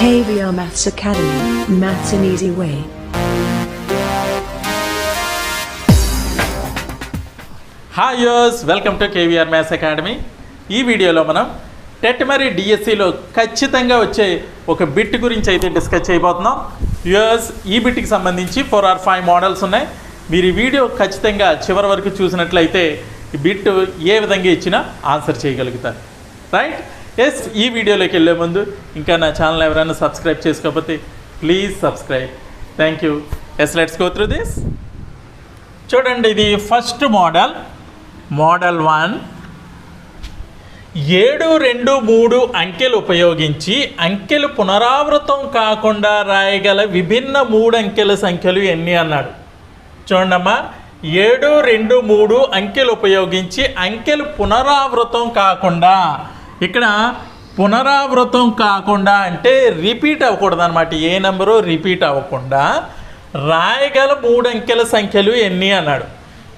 KVR Maths Academy, Maths an Easy Way. Hi యోస్ welcome to KVR maths academy ఈ వీడియోలో మనం TET మరి డిఎస్సిలో ఖచ్చితంగా వచ్చే ఒక బిట్ గురించి అయితే డిస్కస్ చేయబోతున్నాం. యూఎస్ ఈ బిట్కి సంబంధించి ఫోర్ ఆర్ ఫైవ్ మోడల్స్ ఉన్నాయి. మీరు ఈ వీడియో ఖచ్చితంగా చివరి వరకు చూసినట్లయితే ఈ బిట్ ఏ విధంగా ఇచ్చినా ఆన్సర్ చేయగలుగుతారు. రైట్ ఎస్ ఈ వీడియోలోకి వెళ్ళే ముందు ఇంకా నా ఛానల్ ఎవరైనా సబ్స్క్రైబ్ చేసుకోకపోతే please subscribe. Thank you yes let's go through this చూడండి ఇది ఫస్ట్ మోడల్. Model one. ఏడు రెండు మూడు అంకెలు ఉపయోగించి అంకెలు పునరావృతం కాకుండా రాయగల విభిన్న మూడు అంకెల సంఖ్యలు ఎన్ని అన్నాడు. చూడమ్మా ఏడు రెండు మూడు అంకెలు ఉపయోగించి అంకెలు పునరావృతం కాకుండా ఇక్కడ పునరావృతం కాకుండా అంటే రిపీట్ అవ్వకూడదు అనమాట ఏ నెంబరు రిపీట్ అవ్వకుండా రాయగల మూడు అంకెల సంఖ్యలు ఎన్ని అన్నాడు.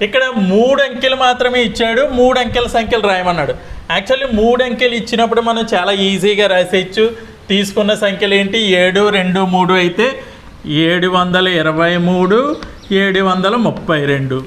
ఇక్కడ మూడు అంకెలు మాత్రమే ఇచ్చాడు మూడు అంకెల సంఖ్యలు రాయమన్నాడు. యాక్చువల్లీ మూడు అంకెలు ఇచ్చినప్పుడు మనం చాలా ఈజీగా రాసేయచ్చు. తీసుకున్న సంఖ్యలు ఏంటి? ఏడు రెండు మూడు అయితే ఏడు వందల ఇరవై మూడు ఏడు వందల ముప్పై రెండు.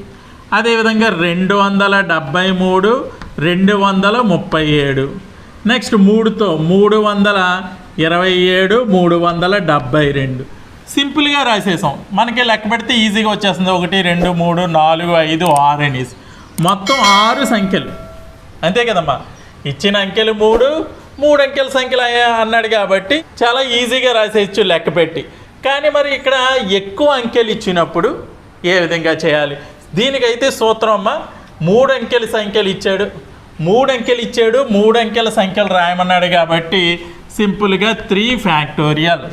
అదేవిధంగా రెండు వందల డెబ్భై మూడు రెండు వందల ముప్పై ఏడు. నెక్స్ట్ మూడుతో మూడు వందల ఇరవై ఏడు మూడు వందల డెబ్భై రెండు. సింపుల్గా రాసేసాం. మనకి లెక్క పెడితే ఈజీగా వచ్చేస్తుంది. ఒకటి రెండు మూడు నాలుగు ఐదు ఆరు అనేసి మొత్తం ఆరు సంఖ్యలు. అంతే కదమ్మా? ఇచ్చిన అంకెలు మూడు మూడు అంకెల సంఖ్యలు అయ్యా అన్నాడు కాబట్టి చాలా ఈజీగా రాసేయచ్చు లెక్క పెట్టి. కానీ మరి ఇక్కడ ఎక్కువ అంకెలు ఇచ్చినప్పుడు ఏ విధంగా చేయాలి? దీనికైతే సూత్రం అమ్మ. మూడు అంకెల సంఖ్యలు ఇచ్చాడు. మూడు అంకెలు ఇచ్చాడు మూడు అంకెల సంఖ్యలు రాయమన్నాడు కాబట్టి సింపుల్గా three factorial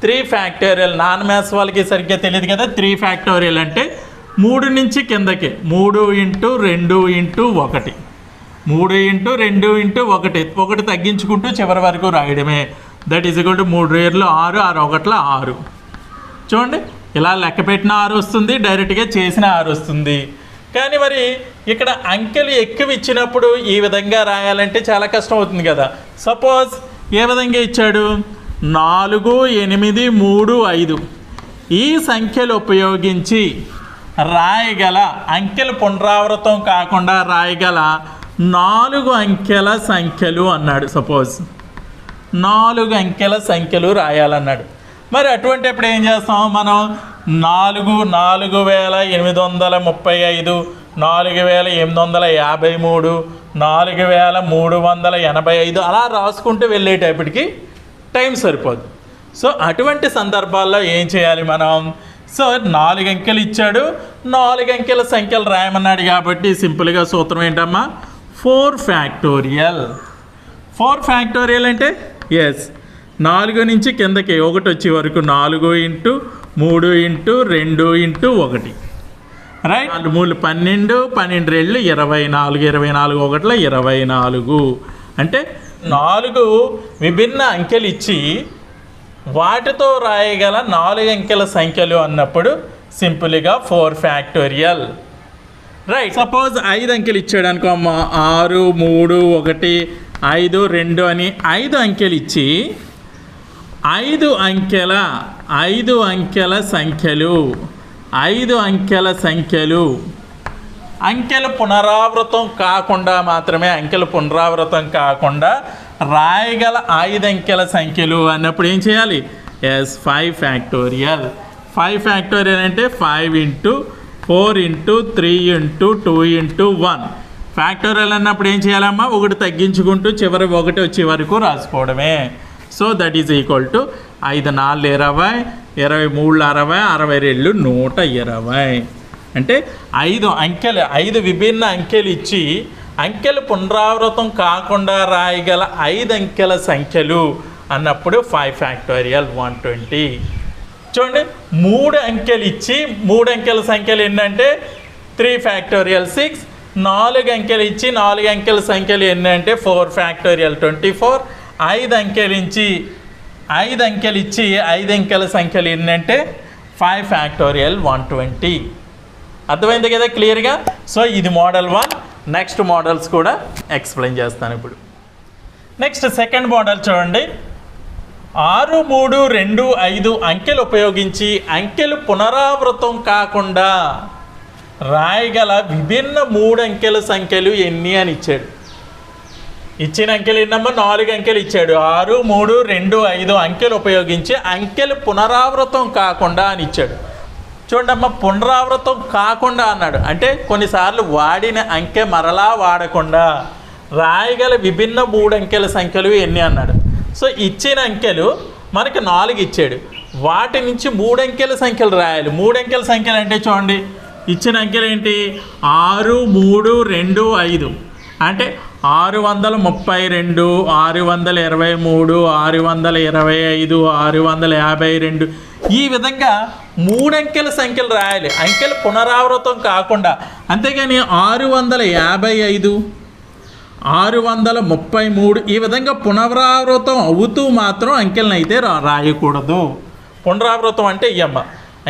three factorial non maths వాళ్ళకి సరిగ్గా తెలియదు కదా త్రీ ఫ్యాక్టోరియల్ అంటే మూడు నుంచి కిందకి మూడు ఇంటూ రెండు ఇంటూ ఒకటి. మూడు ఇంటూ రెండు ఇంటూ ఒకటి ఒకటి తగ్గించుకుంటూ చివరి వరకు రాయడమే. దట్ ఈజ్ ఈక్వల్ టు మూడు రేర్లు ఆరు ఆరు ఒకట్ల ఆరు. చూడండి ఇలా లెక్క పెట్టిన ఆరు వస్తుంది డైరెక్ట్గా చేసిన ఆరు వస్తుంది. కానీ మరి ఇక్కడ అంకెలు ఎక్కువ ఇచ్చినప్పుడు ఈ విధంగా రాయాలంటే చాలా కష్టం అవుతుంది కదా. సపోజ్ ఏ విధంగా ఇచ్చాడు? నాలుగు ఎనిమిది మూడు ఐదు. ఈ సంఖ్యలు ఉపయోగించి రాయగల అంకెలు పునరావృతం కాకుండా రాయగల నాలుగు అంకెల సంఖ్యలు అన్నాడు సపోజ్ నాలుగు అంకెల సంఖ్యలు రాయాలన్నాడు. మరి అటువంటి అప్పుడు ఏం చేస్తాం మనం? నాలుగు నాలుగు వేల ఎనిమిది వందల ముప్పై ఐదు నాలుగు వేల ఎనిమిది వందల యాభై మూడు నాలుగు వేల మూడు వందల ఎనభై ఐదు అలా రాసుకుంటూ వెళ్ళేటప్పటికి టైం సరిపోదు. సో అటువంటి సందర్భాల్లో ఏం చేయాలి మనం? సో నాలుగు అంకెలు ఇచ్చాడు. నాలుగు అంకెల సంఖ్యలు రాయమన్నాడు కాబట్టి సింపుల్గా సూత్రం ఏంటమ్మా? Four factorial. ఫోర్ ఫ్యాక్టోరియల్ అంటే? ఎస్ నాలుగు నుంచి కిందకి ఒకటి వచ్చే వరకు నాలుగు ఇంటూ మూడు ఇంటూ రెండు ఇంటూ ఒకటి. రైట్ నాలుగు మూడు పన్నెండు పన్నెండు రెండు ఇరవై నాలుగు ఇరవై నాలుగు ఒకటిలో ఇరవై నాలుగు అంటే నాలుగు విభిన్న అంకెలు ఇచ్చి వాటితో రాయగల నాలుగు అంకెల సంఖ్యలు అన్నప్పుడు సింపుల్గా ఫోర్ ఫ్యాక్టోరియల్. రైట్ సపోజ్ ఐదు అంకెలు ఇచ్చాడు అనుకో అమ్మ ఆరు మూడు ఒకటి ఐదు రెండు అని ఐదు అంకెలు ఇచ్చి ఐదు అంకెల ఐదు అంకెల సంఖ్యలు. ఐదు అంకెల సంఖ్యలు. అంకెలు పునరావృతం కాకుండా మాత్రమే అంకెలు పునరావృతం కాకుండా రాయగల ఐదు అంకెల సంఖ్యలు అన్నప్పుడు ఏం చేయాలి? Yes five factorial five factorial అంటే five into four into three into two into one factorial అన్నప్పుడు ఏం చేయాలమ్మా? ఒకటి తగ్గించుకుంటూ చివరి ఒకటి వచ్చే వరకు రాసుకోవడమే. So that is equal to ఐదు నాలుగు ఇరవై ఇరవై మూడు అరవై అరవై రెండు నూట ఇరవై. అంటే ఐదు అంకెలు ఐదు విభిన్న అంకెలు ఇచ్చి అంకెలు పునరావృతం కాకుండా రాయగల ఐదు అంకెల సంఖ్యలు అన్నప్పుడు ఫైవ్ ఫ్యాక్టోరియల్ వన్ ట్వంటీ చూడండి మూడు అంకెలు ఇచ్చి మూడు అంకెల సంఖ్యలు ఏంటంటే త్రీ ఫ్యాక్టోరియల్ సిక్స్ నాలుగు అంకెలు ఇచ్చి నాలుగు అంకెల సంఖ్యలు ఏంటంటే ఫోర్ ఫ్యాక్టోరియల్ ట్వంటీ ఫోర్ ఐదు అంకెలు ఇచ్చి ఐదు అంకెలు ఇచ్చి ఐదు అంకెల సంఖ్యలు ఏంటంటే ఫైవ్ ఫ్యాక్టోరియల్ వన్ ట్వంటీ అర్థమైంది కదా క్లియర్గా? సో ఇది మోడల్ వన్ నెక్స్ట్ మోడల్స్ కూడా ఎక్స్ప్లెయిన్ చేస్తాను ఇప్పుడు. నెక్స్ట్ సెకండ్ మోడల్ చూడండి. ఆరు మూడు రెండు ఐదు అంకెలు ఉపయోగించి అంకెలు పునరావృతం కాకుండా రాయగల విభిన్న మూడు అంకెల సంఖ్యలు ఎన్ని అని ఇచ్చాడు. ఇచ్చిన అంకెలు ఎన్నమ్మా నాలుగు అంకెలు ఇచ్చాడు. ఆరు మూడు రెండు ఐదు అంకెలు ఉపయోగించి అంకెలు పునరావృతం కాకుండా అని ఇచ్చాడు. చూడమ్మా పునరావృతం కాకుండా అన్నాడు. అంటే కొన్నిసార్లు వాడిన అంకె మరలా వాడకుండా రాయగల విభిన్న మూడు అంకెల సంఖ్యలు ఎన్ని అన్నాడు. సో ఇచ్చిన అంకెలు మనకి నాలుగు ఇచ్చాడు. వాటి నుంచి మూడు అంకెల సంఖ్యలు రాయాలి. మూడు అంకెల సంఖ్యలు అంటే చూడండి. ఇచ్చిన అంకెలు ఏంటి? ఆరు మూడు రెండు ఐదు. అంటే ఆరు వందల ముప్పై రెండు ఆరు వందల ఇరవై మూడు ఆరు వందల ఇరవై ఐదు ఆరు వందల యాభై రెండు ఈ విధంగా మూడు అంకెల సంఖ్యలు రాయాలి. అంకెలు పునరావృతం కాకుండా. అంతేగాని ఆరు వందల యాభై ఐదు ఆరు వందల ముప్పై మూడు ఈ విధంగా పునరావృతం అవుతూ మాత్రం అంకెలను అయితే రా రాయకూడదు. పునరావృతం అంటే ఇయ్యమ్మ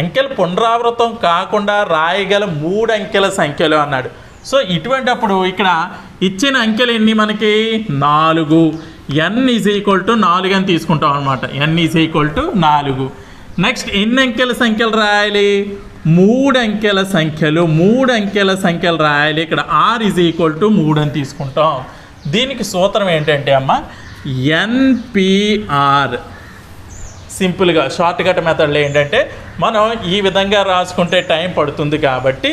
అంకెలు పునరావృతం కాకుండా రాయగల మూడు అంకెల సంఖ్యలు అన్నాడు. సో ఇటువంటప్పుడు ఇక్కడ ఇచ్చిన అంకెలు ఎన్ని మనకి? నాలుగు. ఎన్ ఈజ్ ఈక్వల్ టు నాలుగు అని తీసుకుంటాం అనమాట ఎన్ ఈజ్ ఈక్వల్ టు నాలుగు. నెక్స్ట్ ఎన్ని అంకెల సంఖ్యలు రాయాలి? మూడు అంకెల సంఖ్యలు మూడు అంకెల సంఖ్యలు రాయాలి. ఇక్కడ ఆర్ ఈజ్ ఈక్వల్ టు మూడు అని తీసుకుంటాం. దీనికి సూత్రం ఏంటంటే అమ్మ ఎన్పిఆర్ సింపుల్గా షార్ట్ కట్ మెథడ్లో ఏంటంటే మనం ఈ విధంగా రాసుకుంటే టైం పడుతుంది కాబట్టి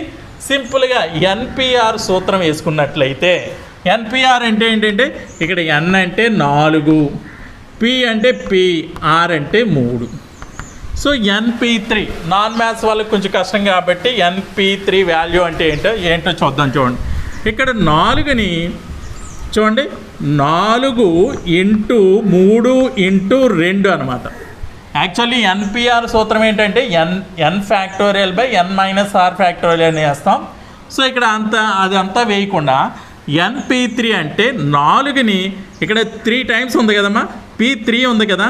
సింపుల్గా ఎన్పిఆర్ సూత్రం వేసుకున్నట్లయితే ఎన్పిఆర్ అంటే ఏంటంటే ఇక్కడ ఎన్ అంటే నాలుగు పి అంటే పి ఆర్ అంటే మూడు. So NP three non maths వాళ్ళకి కొంచెం కష్టం కాబట్టి ఎన్పి త్రీ వాల్యూ అంటే ఏంటో ఏంటో చూద్దాం చూడండి. ఇక్కడ నాలుగుని చూడండి నాలుగు ఇంటూ మూడు ఇంటూ రెండు అనమాట యాక్చువల్లీ ఎన్పిఆర్ సూత్రం ఏంటంటే N N factorial by N minus R factorial అని వేస్తాం. సో ఇక్కడ అంత అది అంతా వేయకుండా ఎన్పి త్రీ అంటే నాలుగుని ఇక్కడ త్రీ టైమ్స్ ఉంది కదమ్మా. పి త్రీ ఉంది కదా.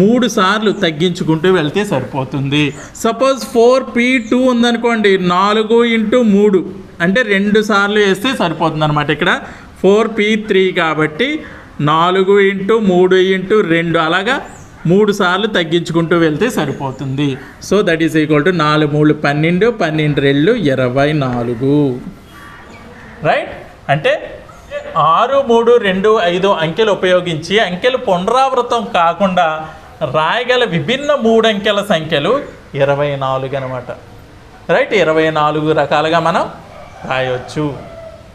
మూడు సార్లు తగ్గించుకుంటూ వెళ్తే సరిపోతుంది. సపోజ్ ఫోర్ పీ టూ ఉందనుకోండి నాలుగు ఇంటూ మూడు అంటే రెండు సార్లు వేస్తే సరిపోతుంది అనమాట ఇక్కడ. ఫోర్ పీ త్రీ కాబట్టి నాలుగు ఇంటూ మూడు ఇంటూ రెండు. అలాగా మూడు సార్లు తగ్గించుకుంటూ వెళ్తే సరిపోతుంది. So that is equal to నాలుగు మూడు పన్నెండు పన్నెండు రెండు ఇరవై నాలుగు. రైట్ అంటే ఆరు మూడు రెండు ఐదు అంకెలు ఉపయోగించి అంకెలు పునరావృతం కాకుండా రాయగల విభిన్న మూడు అంకెల సంఖ్యలు ఇరవై నాలుగు అనమాట రైట్ ఇరవై నాలుగు రకాలుగా మనం రాయొచ్చు.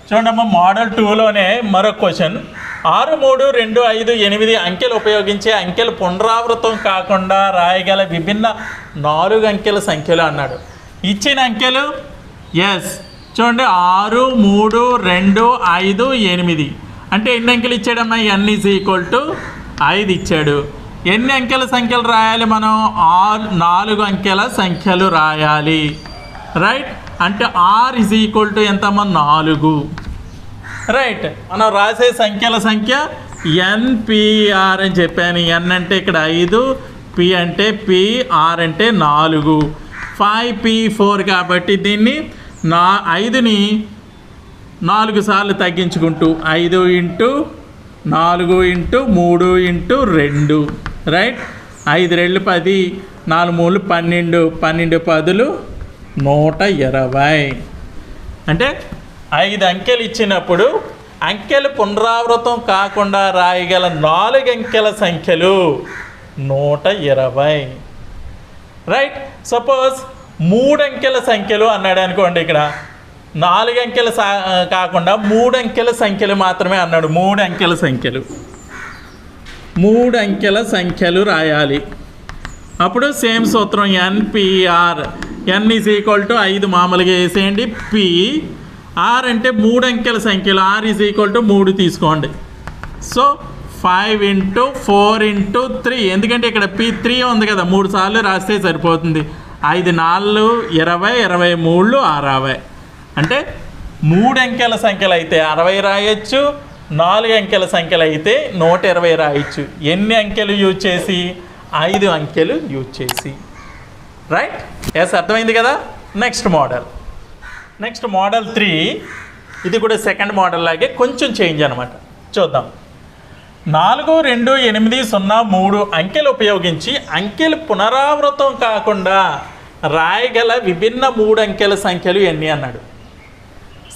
చూడమ్మ మోడల్ టూలోనే మరొక క్వశ్చన్ ఆరు మూడు రెండు ఐదు ఎనిమిది అంకెలు ఉపయోగించి అంకెలు పునరావృతం కాకుండా రాయగల విభిన్న నాలుగు అంకెల సంఖ్యలు అన్నాడు. ఇచ్చిన అంకెలు? ఎస్ చూడండి ఆరు మూడు రెండు ఐదు ఎనిమిది. అంటే ఎన్ని అంకెలు ఇచ్చాడమ్మా? ఎన్ ఈజ్ ఈక్వల్ టు ఐదు ఇచ్చాడు. ఎన్ని అంకెల సంఖ్యలు రాయాలి మనం? ఆరు నాలుగు అంకెల సంఖ్యలు రాయాలి. రైట్ అంటే ఆర్ ఈజ్ ఈక్వల్ టు ఎంతమ్మా? నాలుగు. రైట్ మనం రాసే సంఖ్యల సంఖ్య ఎన్పిఆర్ అని చెప్పాను. ఎన్ అంటే ఇక్కడ ఐదు పి అంటే పిఆర్ అంటే నాలుగు. ఫైవ్ పి ఫోర్ కాబట్టి దీన్ని నా ఐదుని నాలుగు సార్లు తగ్గించుకుంటూ ఐదు ఇంటూ నాలుగు ఇంటూ మూడు ఇంటూ రెండు. రైట్ ఐదు రెండు పది నాలుగు మూడు పన్నెండు పన్నెండు పదులు నూట ఇరవై. అంటే ఐదు అంకెలు ఇచ్చినప్పుడు అంకెలు పునరావృతం కాకుండా రాయగల నాలుగు అంకెల సంఖ్యలు నూట ఇరవై. రైట్ సపోజ్ మూడు అంకెల సంఖ్యలు అన్నాడు అనుకోండి ఇక్కడ. నాలుగు అంకెల సా కాకుండా మూడు అంకెల సంఖ్యలు మాత్రమే అన్నాడు. మూడు అంకెల సంఖ్యలు. మూడు అంకెల సంఖ్యలు రాయాలి. అప్పుడు సేమ్ సూత్రం NPR N is equal to ఐదు మామూలుగా వేసేయండి. పి ఆర్ అంటే మూడు అంకెల సంఖ్యలు. ఆర్ ఈజ్ ఈక్వల్ టు మూడు తీసుకోండి. So five into four into three ఎందుకంటే ఇక్కడ పి త్రీ ఉంది కదా. మూడు సార్లు రాస్తే సరిపోతుంది. ఐదు నాలుగు ఇరవై ఇరవై మూడు అరవై అంటే మూడు అంకెల సంఖ్యలు అయితే అరవై రాయొచ్చు నాలుగు అంకెల సంఖ్యలు అయితే నూట ఇరవై రాయొచ్చు. ఎన్ని అంకెలు యూజ్ చేసి? ఐదు అంకెలు యూజ్ చేసి. రైట్ ఎస్ అర్థమైంది కదా? Next model next model three ఇది కూడా సెకండ్ మోడల్ లాగే కొంచెం చేంజ్ అనమాట చూద్దాం. నాలుగు రెండు ఎనిమిది సున్నా మూడు అంకెలు ఉపయోగించి అంకెలు పునరావృతం కాకుండా రాయగల విభిన్న మూడు అంకెల సంఖ్యలు ఎన్ని అన్నాడు.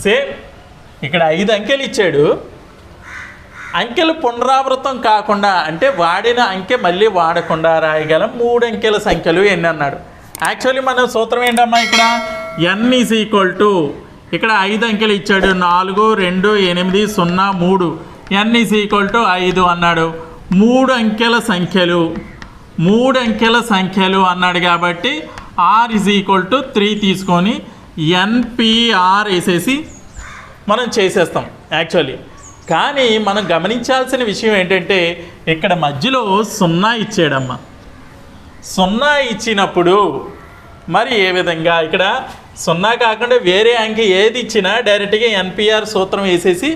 సేమ్ ఇక్కడ ఐదు అంకెలు ఇచ్చాడు. అంకెలు పునరావృతం కాకుండా అంటే వాడిన అంకె మళ్ళీ వాడకుండా రాయగల మూడు అంకెల సంఖ్యలు ఎన్ని అన్నాడు. యాక్చువల్లీ మన సూత్రం ఏంటమ్మా ఇక్కడ? ఎన్ ఈజ్ ఈక్వల్ టు ఇక్కడ ఐదు అంకెలు ఇచ్చాడు. నాలుగు రెండు ఎనిమిది సున్నా మూడు. ఎన్ ఈజ్ ఈక్వల్ టు ఐదు అన్నాడు. మూడు అంకెల సంఖ్యలు. మూడు అంకెల సంఖ్యలు అన్నాడు కాబట్టి R is equal to three తీసుకొని ఎన్పిఆర్ వేసేసి మనం చేసేస్తాం యాక్చువల్లీ కానీ మనం గమనించాల్సిన విషయం ఏంటంటే ఇక్కడ మధ్యలో సున్నా ఇచ్చాడమ్మా. సున్నా ఇచ్చినప్పుడు మరి ఏ విధంగా? ఇక్కడ సున్నా కాకుండా వేరే అంకె ఏది ఇచ్చినా డైరెక్ట్గా ఎన్పిఆర్ సూత్రం వేసేసి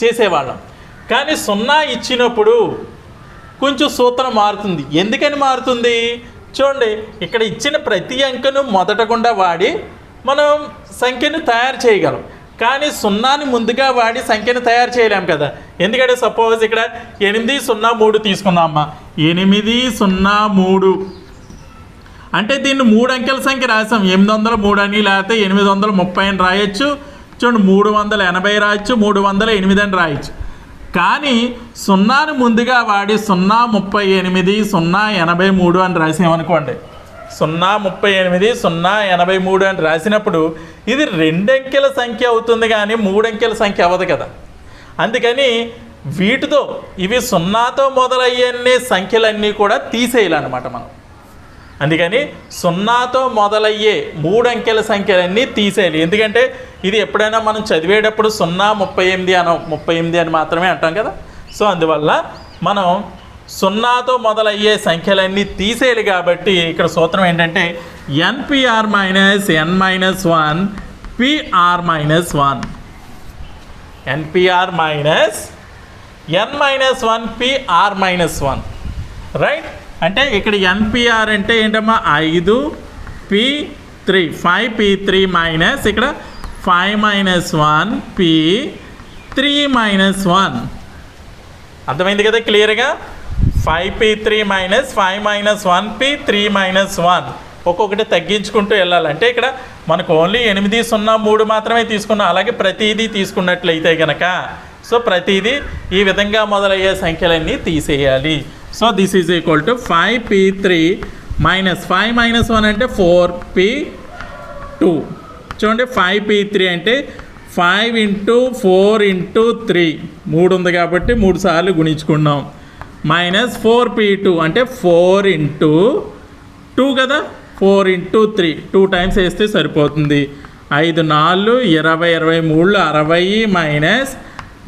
చేసేవాళ్ళం. కానీ సున్నా ఇచ్చినప్పుడు కొంచెం సూత్రం మారుతుంది. ఎందుకని మారుతుంది? చూడండి ఇక్కడ ఇచ్చిన ప్రతి అంకెను మొదట గుండా వాడి మనం సంఖ్యను తయారు చేయగలం. కానీ సున్నాని ముందుగా వాడి సంఖ్యను తయారు చేయలేము కదా. ఎందుకంటే సపోజ్ ఇక్కడ ఎనిమిది సున్నా మూడు తీసుకుందామ్మా ఎనిమిది సున్నా మూడు. అంటే దీన్ని మూడు అంకెల సంఖ్య రాసాం. ఎనిమిది వందల మూడు అని లేకపోతే ఎనిమిది వందల ముప్పై అని రాయొచ్చు. చూడండి మూడు వందల ఎనభై రాయొచ్చు మూడు వందల ఎనిమిది అని రాయొచ్చు. కానీ సున్నాను ముందుగా వాడి సున్నా ముప్పై ఎనిమిది సున్నా ఎనభై మూడు అని రాసామనుకోండి. సున్నా ముప్పై ఎనిమిది సున్నా ఎనభై మూడు అని రాసినప్పుడు ఇది రెండంకెల సంఖ్య అవుతుంది కానీ మూడంకెల సంఖ్య అవ్వదు కదా. అందుకని వీటితో ఇవి సున్నాతో మొదలయ్యే సంఖ్యలన్నీ కూడా తీసేయాలన్నమాట మనం. అందుకని సున్నాతో మొదలయ్యే మూడు అంకెల సంఖ్యలన్నీ తీసేయాలి. ఎందుకంటే ఇది ఎప్పుడైనా మనం చదివేటప్పుడు సున్నా ముప్పై ఎనిమిది అనం ముప్పై ఎనిమిది అని మాత్రమే అంటాం కదా. సో అందువల్ల మనం సున్నాతో మొదలయ్యే సంఖ్యలన్నీ తీసేయాలి కాబట్టి ఇక్కడ సూత్రం ఏంటంటే NPR minus N minus one PR minus one. NPR minus N minus one PR minus one. Right? అంటే ఇక్కడ ఎన్పిఆర్ అంటే ఏంటమ్మా? ఐదు P three five P three minus ఇక్కడ five minus one P three minus one అర్థమైంది కదా క్లియర్గా five P three minus five minus one P three minus one ఒక్కొక్కటి తగ్గించుకుంటూ వెళ్ళాలంటే ఇక్కడ మనకు ఓన్లీ ఎనిమిది సున్నా మూడు మాత్రమే తీసుకున్నాం. అలాగే ప్రతిదీ తీసుకున్నట్లయితే కనుక సో ప్రతిదీ ఈ విధంగా మొదలయ్యే సంఖ్యలన్నీ తీసేయాలి. So this is equal to five P three minus five minus one అంటే ఫోర్ పీ టూ చూడండి ఫైవ్ పీ త్రీ అంటే five into four into three మూడు ఉంది కాబట్టి మూడు సార్లు గుణించుకున్నాం. మైనస్ ఫోర్ పి టూ అంటే ఫోర్ ఇంటూ టూ కదా? Four into three two times వేస్తే సరిపోతుంది. ఐదు నాలుగు ఇరవై ఇరవై మూడు అరవై మైనస్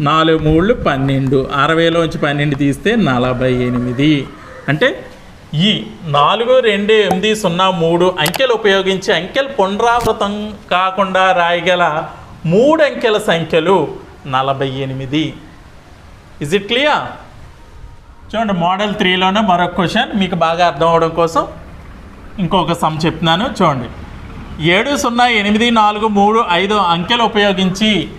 నాలుగు మూడు పన్నెండు. అరవైలోంచి పన్నెండు తీస్తే నలభై ఎనిమిది. అంటే ఈ నాలుగు రెండు ఎనిమిది సున్నా మూడు అంకెలు ఉపయోగించి అంకెలు పునరావృతం కాకుండా రాయగల మూడు అంకెల సంఖ్యలు నలభై ఎనిమిది. ఇజ్ ఇట్ క్లియర్ చూడండి మోడల్ త్రీలోనే మరొక క్వశ్చన్ మీకు బాగా అర్థం అవడం కోసం ఇంకొక సమ్ చెప్తున్నాను. చూడండి ఏడు సున్నా ఎనిమిది నాలుగు మూడు ఐదు అంకెలు ఉపయోగించి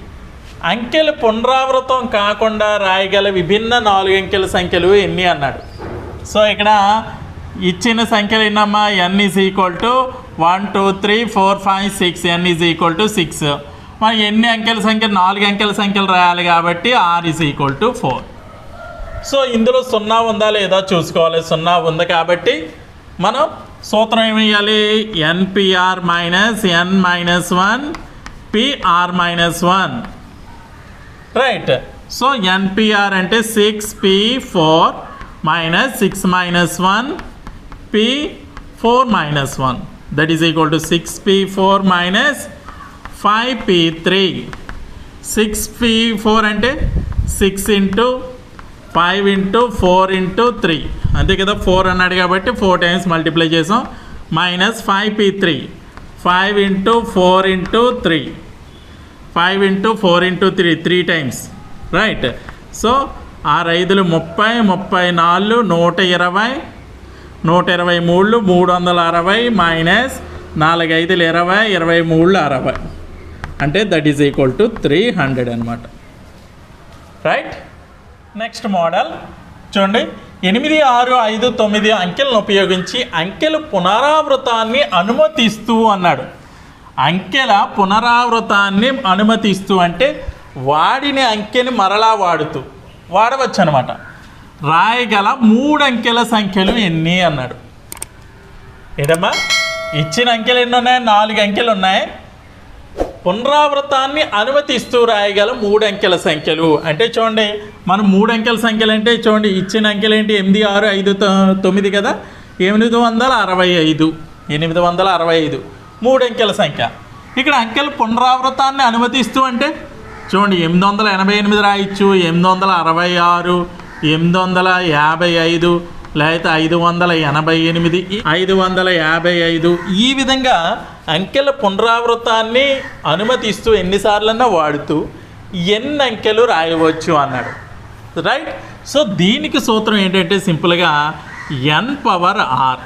అంకెలు పునరావృతం కాకుండా రాయగల విభిన్న నాలుగు అంకెల సంఖ్యలు ఎన్ని అన్నాడు. సో ఇక్కడ ఇచ్చిన సంఖ్యలు ఎన్నమ్మా? N is equal to one two three four five six N is equal to six మనం ఎన్ని అంకెల సంఖ్య? నాలుగు అంకెల సంఖ్యలు రాయాలి కాబట్టి R is equal to four so ఇందులో సున్నా ఉందా లేదా చూసుకోవాలి. సున్నా ఉంది కాబట్టి మనం సూత్రం ఏమి NPR minus N minus one PR minus one right so NPR అంటే six P four minus six minus one P four minus one that is equal to six P four minus five P three six P four అంటే six into five into four into three అంతే కదా four అన్నాడు కాబట్టి four times multiply చేసాం. Minus five P three five into four into three five into four into three three times right so ఆరు ఐదులు ముప్పై ముప్పై నాలుగు నూట ఇరవై నూట ఇరవై మూడు మూడు వందల అరవై మైనస్ నాలుగు ఐదులు ఇరవై ఇరవై మూడు అరవై. అంటే that is equal to three hundred అనమాట రైట్ నెక్స్ట్ మోడల్ చూడండి. ఎనిమిది ఆరు ఐదు తొమ్మిది అంకెలను ఉపయోగించి అంకెలు పునరావృతాన్ని అనుమతిస్తూ అన్నాడు. అంకెల పునరావృతాన్ని అనుమతిస్తూ అంటే వాడిన అంకెని మరలా వాడుతూ వాడవచ్చు అనమాట రాయగల మూడు అంకెల సంఖ్యలు ఎన్ని అన్నాడు. ఏంటమ్మా ఇచ్చిన అంకెలు ఎన్ని ఉన్నాయి నాలుగు అంకెలు ఉన్నాయి. పునరావృతాన్ని అనుమతిస్తూ రాయగల మూడు అంకెల సంఖ్యలు. అంటే చూడండి మనం మూడు అంకెల సంఖ్యలు అంటే చూడండి ఇచ్చిన అంకెలు ఏంటి? ఎనిమిది ఆరు ఐదు తొమ్మిది కదా? ఎనిమిది వందల అరవై ఐదు. ఎనిమిది వందల అరవై ఐదు. మూడు అంకెల సంఖ్య. ఇక్కడ అంకెల పునరావృతాన్ని అనుమతిస్తూ అంటే చూడండి ఎనిమిది వందల ఎనభై ఎనిమిది రాయొచ్చు ఎనిమిది వందల అరవై ఆరు ఎనిమిది వందల యాభై ఐదు లేకపోతే ఐదు వందల ఎనభై ఎనిమిది ఐదు వందల యాభై ఐదు. ఈ విధంగా అంకెల పునరావృతాన్ని అనుమతిస్తూ ఎన్నిసార్లన్నా వాడుతూ ఎన్ని అంకెలు రాయవచ్చు అన్నాడు. రైట్? సో దీనికి సూత్రం ఏంటంటే సింపుల్గా N power R.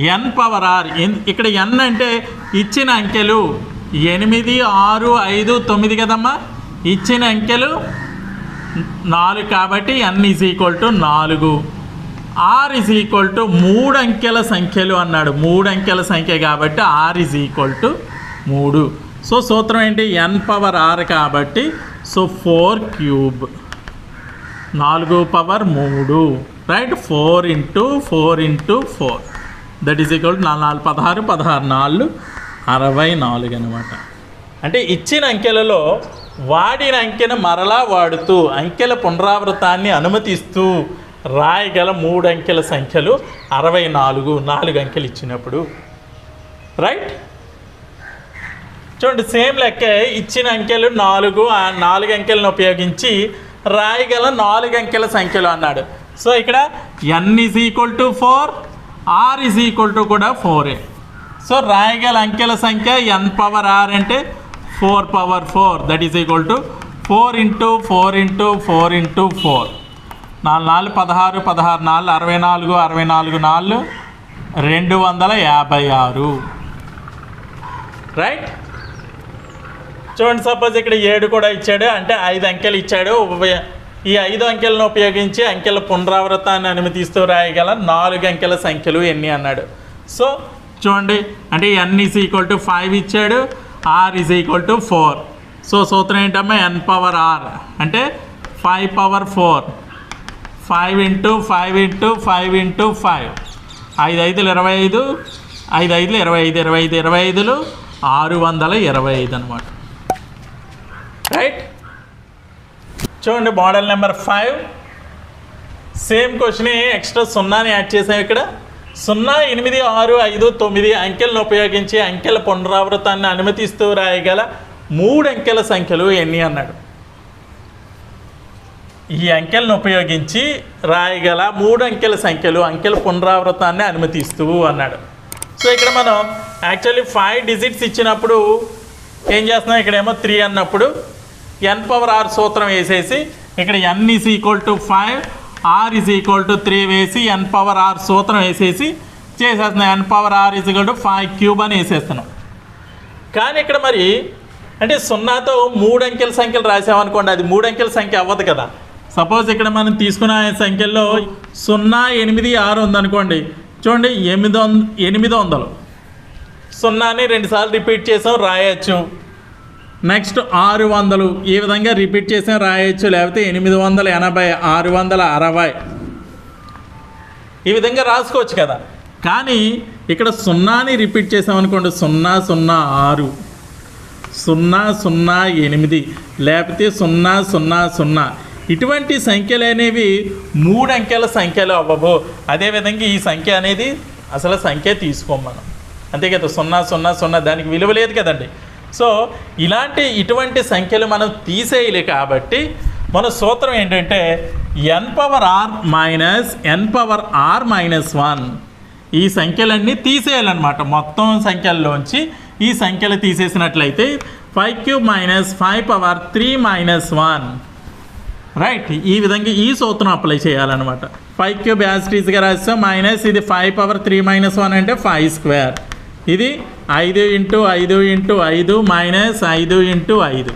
N power R N- ఇక్కడ ఎన్ అంటే ఇచ్చిన అంకెలు ఎనిమిది ఆరు ఐదు తొమ్మిది కదమ్మా. ఇచ్చిన అంకెలు నాలుగు కాబట్టి ఎన్ ఈజ్ ఈక్వల్ టు నాలుగు. ఆర్ ఈజ్ ఈక్వల్ టు మూడు అంకెల సంఖ్యలు అన్నాడు. మూడు అంకెల సంఖ్య కాబట్టి ఆర్ ఈజ్ ఈక్వల్ టు మూడు. సో సూత్రం ఏంటి? ఎన్ పవర్ ఆర్ కాబట్టి సో ఫోర్ క్యూబ్ నాలుగు పవర్ మూడు. Right four into four into four that is equal నాలుగు పదహారు పదహారు నాలుగు అరవై నాలుగు అనమాట అంటే ఇచ్చిన అంకెలలో వాడిన అంకెను మరలా వాడుతూ అంకెల పునరావృతాన్ని అనుమతిస్తూ రాయగల మూడు అంకెల సంఖ్యలు అరవై నాలుగు నాలుగు అంకెలు ఇచ్చినప్పుడు. రైట్ చూడండి సేమ్ లెక్కే ఇచ్చిన అంకెలు నాలుగు ఆ నాలుగు అంకెలను ఉపయోగించి రాయగల నాలుగు అంకెల సంఖ్యలు అన్నాడు. సో ఇక్కడ N is equal to four R is equal to కూడా ఫోరే సో రాయగల అంకెల సంఖ్య ఎన్ పవర్ ఆర్ అంటే four power four that is equal to four into four into four into four నాలుగు నాలుగు పదహారు పదహారు నాలుగు అరవై నాలుగు అరవై నాలుగు నాలుగు రెండు వందల యాభై ఆరు. రైట్ చూడండి సపోజ్ ఇక్కడ ఏడు కూడా ఇచ్చాడు అంటే ఐదు అంకెలు ఇచ్చాడు ఈ ఐదు అంకెలను ఉపయోగించి అంకెల పునరావృతాన్ని అనుమతిస్తూ రాయగల నాలుగు అంకెల సంఖ్యలు ఎన్ని అన్నాడు. సో చూడండి అంటే N is equal to five ఇచ్చాడు R is equal to four so సూత్రం ఏంటమ్మా? ఎన్ పవర్ ఆర్ అంటే five power four five into five into five into five ఐదు ఐదులు ఇరవై ఐదు ఐదు ఐదులు ఇరవై ఐదు ఇరవై ఐదు ఇరవై ఐదులు ఆరు వందల ఇరవై ఐదు అనమాట రైట్ చూడండి model number five same question extra సున్నాని add చేసాం ఇక్కడ. సున్నా ఎనిమిది ఆరు ఐదు తొమ్మిది అంకెలను ఉపయోగించి అంకెల పునరావృతాన్ని అనుమతిస్తూ రాయగల మూడు అంకెల సంఖ్యలు ఎన్ని అన్నాడు. ఈ అంకెలను ఉపయోగించి రాయగల మూడు అంకెల సంఖ్యలు అంకెల పునరావృతాన్ని అనుమతిస్తూ అన్నాడు. సో ఇక్కడ మనం యాక్చువల్లీ ఫైవ్ డిజిట్స్ ఇచ్చినప్పుడు ఏం చేస్తున్నాం? ఇక్కడేమో త్రీ అన్నప్పుడు ఎన్ పవర్ ఆర్ సూత్రం వేసేసి ఇక్కడ N is equal to five R is equal to three వేసి ఎన్ పవర్ ఆర్ సూత్రం వేసేసి చేసేస్తున్నాం. N power R is equal to five cube అని వేసేస్తున్నాం. కానీ ఇక్కడ మరి అంటే సున్నాతో మూడు అంకెల సంఖ్యలు రాసామనుకోండి అది మూడు అంకెల సంఖ్య అవ్వదు కదా. సపోజ్ ఇక్కడ మనం తీసుకున్న సంఖ్యల్లో సున్నా ఎనిమిది ఆరు ఉందనుకోండి. చూడండి ఎనిమిది వంద ఎనిమిది వందలు. సున్నాని రెండుసార్లు రిపీట్ చేసాం రాయొచ్చు. నెక్స్ట్ ఆరు వందలు. ఈ విధంగా రిపీట్ చేసిన రాయొచ్చు. లేకపోతే ఎనిమిది వందల ఎనభై ఆరు వందల అరవై. ఈ విధంగా రాసుకోవచ్చు కదా. కానీ ఇక్కడ సున్నాని రిపీట్ చేసామనుకోండి సున్నా సున్నా ఆరు. సున్నా సున్నా ఎనిమిది. లేకపోతే సున్నా సున్నా సున్నా. ఇటువంటి సంఖ్యలు అనేవి మూడు అంకెల సంఖ్యలు అవ్వవు. అదేవిధంగా ఈ సంఖ్య అనేది అసలు సంఖ్య తీసుకోం మనం. అంతే కదా. సున్నా సున్నా సున్నా. దానికి విలువ లేదు కదండి. సో ఇలాంటి ఇటువంటి సంఖ్యలు మనం తీసేయలే కాబట్టి మన సూత్రం ఏంటంటే N power R minus N power R minus one ఈ సంఖ్యలన్నీ తీసేయాలన్నమాట. మొత్తం సంఖ్యల్లోంచి ఈ సంఖ్యలు తీసేసినట్లయితే five cube minus five power three minus one right ఈ విధంగా ఈ సూత్రం అప్లై చేయాలన్నమాట. ఫైవ్ క్యూబ్ యాజిటీస్గా రాస్తాం మైనస్ ఇది five power three minus one అంటే ఫైవ్ స్క్వేర్ ఇది ఐదు ఇంటూ ఐదు ఇంటూ ఐదు మైనస్ ఐదు ఇంటూ ఐదు.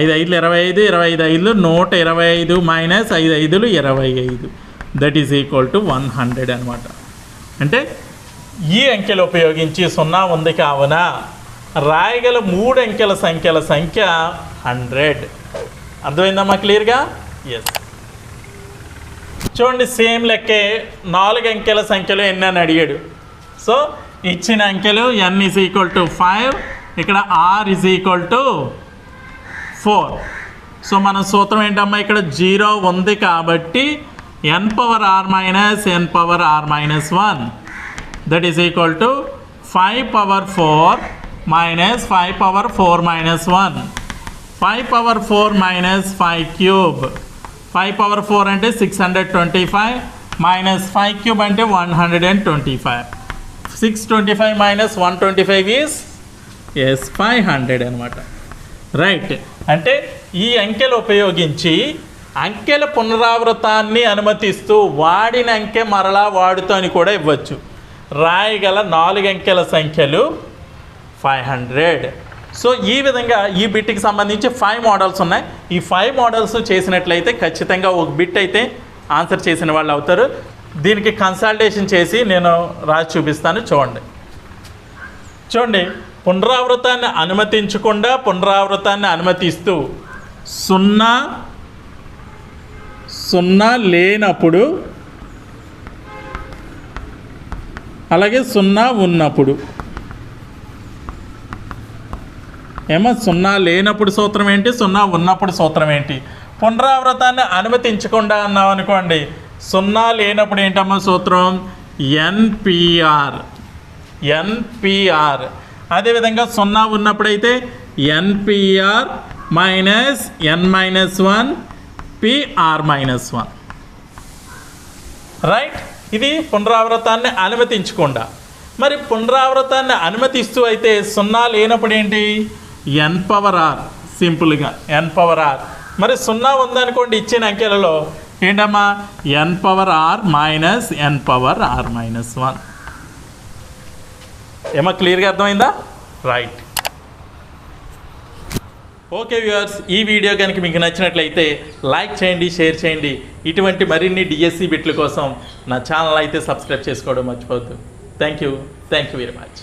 ఐదు ఐదులు ఇరవై ఐదు ఇరవై ఐదు ఐదులు నూట ఇరవై ఐదు మైనస్ ఐదు ఐదులు ఇరవై ఐదు. That is equal to one hundred అనమాట అంటే ఈ అంకెలు ఉపయోగించి సున్నా ఉంది కావున రాయగల మూడు అంకెల సంఖ్యల సంఖ్య హండ్రెడ్ అర్థమైందమ్మా క్లియర్గా ఎస్ చూడండి సేమ్ లెక్కే నాలుగు అంకెల సంఖ్యలో ఎన్ని అని అడిగాడు. సో ఇచ్చిన అంకెలు N is equal to five ఇక్కడ R is equal to four so మన సూత్రం ఏంటమ్మా? ఇక్కడ జీరో ఉంది కాబట్టి N power R minus N power R minus one that is equal to five power four minus five power four minus one five power four minus five cube five power four అంటే six hundred twenty five minus five cube అంటే one hundred and twenty five six twenty five minus one twenty five is yes five hundred అనమాట. Right అంటే ఈ అంకెలు ఉపయోగించి అంకెల పునరావృతాన్ని అనుమతిస్తూ వాడిన అంకె మరలా వాడుతూ అని కూడా ఇవ్వచ్చు. రాయగల నాలుగు అంకెల సంఖ్యలు ఫైవ్ హండ్రెడ్ సో ఈ విధంగా ఈ బిట్కి సంబంధించి ఫైవ్ మోడల్స్ ఉన్నాయి. ఈ ఫైవ్ మోడల్స్ చేసినట్లయితే ఖచ్చితంగా ఒక బిట్ అయితే ఆన్సర్ చేసిన వాళ్ళు అవుతారు. దీనికి కన్సల్టేషన్ చేసి నేను రాసి చూపిస్తాను. చూడండి. చూడండి. పునరావృతాన్ని అనుమతించకుండా పునరావృతాన్ని అనుమతిస్తూ సున్నా సున్నా లేనప్పుడు అలాగే సున్నా ఉన్నప్పుడు. ఏమో సున్నా లేనప్పుడు సూత్రం ఏంటి? సున్నా ఉన్నప్పుడు సూత్రం ఏంటి? పునరావృతాన్ని అనుమతించకుండా అన్నాం అనుకోండి సున్నా లేనప్పుడు ఏంటమ్మా సూత్రం? ఎన్పిఆర్. ఎన్పిఆర్. అదేవిధంగా సున్నా ఉన్నప్పుడైతే NPR minus N minus one PR minus one. Right? ఇది పునరావృతాన్ని అనుమతించకుండా. మరి పునరావృతాన్ని అనుమతిస్తూ అయితే సున్నా లేనప్పుడు ఏంటి? N power R. సింపుల్గా. N power R. మరి సున్నా ఉందనుకోండి ఇచ్చిన అంకెలలో ఏంటమ్మా? N power R minus N power R minus one ఏమో క్లియర్గా అర్థమైందా? రైట్ ఓకే వ్యూవర్స్ ఈ వీడియో కనుక మీకు నచ్చినట్లయితే లైక్ చేయండి షేర్ చేయండి. ఇటువంటి మరిన్ని డిఎస్సి బిట్ల కోసం నా ఛానల్ అయితే సబ్స్క్రైబ్ చేసుకోవడం మర్చిపోవద్దు. Thank you thank you very much